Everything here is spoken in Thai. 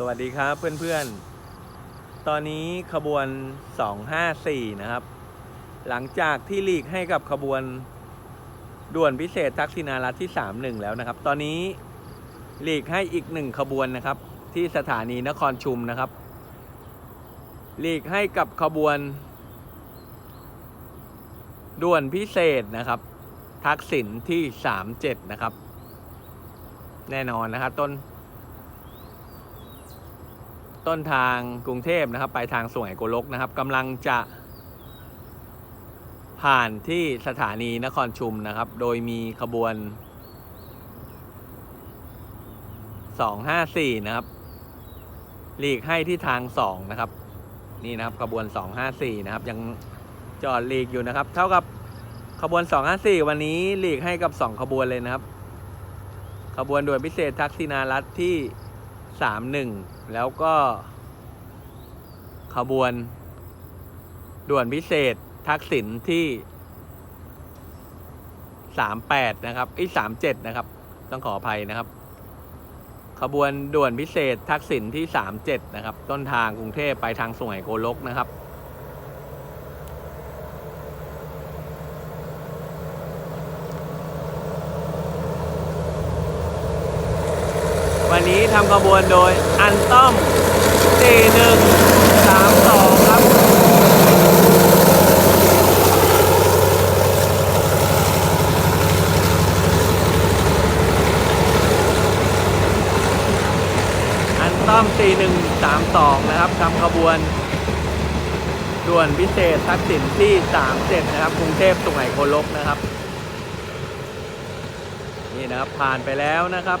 สวัสดีครับเพื่อนๆ ตอนนี้ขบวน 254 นะครับ หลังจากที่หลีกให้กับขบวนด่วนพิเศษทักษิณารัฐที่ 31 แล้วนะครับ ตอนนี้หลีกให้อีกหนึ่งขบวนนะครับ ที่สถานีนครชุมนะครับ หลีกให้กับขบวน ด่วนพิเศษนะครับ ทักษิณที่ 37 นะครับ แน่นอนนะครับต้น ต้นทางกรุงเทพนะครับ ไปทางสวยโกลกนะครับกำลังจะผ่านที่สถานีนครชุมนะครับ โดยมีขบวน 254 นะครับ หลีกให้ที่ทาง 2 นะครับ นี่นะครับขบวน 254 นะครับ ยังจอดหลีกอยู่นะครับ เท่ากับขบวน 254 วันนี้หลีกให้กับ 2 ขบวนเลยนะครับ ขบวนด่วนพิเศษทักษิณารัฐที่ 31 แล้วก็ ขบวน ด่วนพิเศษทักษิณที่ 38 นะครับไอ้37 นะครับ ต้องขออภัยนะครับ ขบวนด่วนพิเศษทักษิณที่ 37 นะครับ ต้นทางกรุงเทพไปทางสวยโกลกนะครับ วันนี้ทำขบวนโดยอันต้อม 4132 ครับ อันต้อม 4132 นะครับทำขบวนด่วนพิเศษทักษิณที่ 37 นะครับกรุงเทพสุไหงโกลกนะครับ นี่นะครับผ่านไปแล้วนะครับ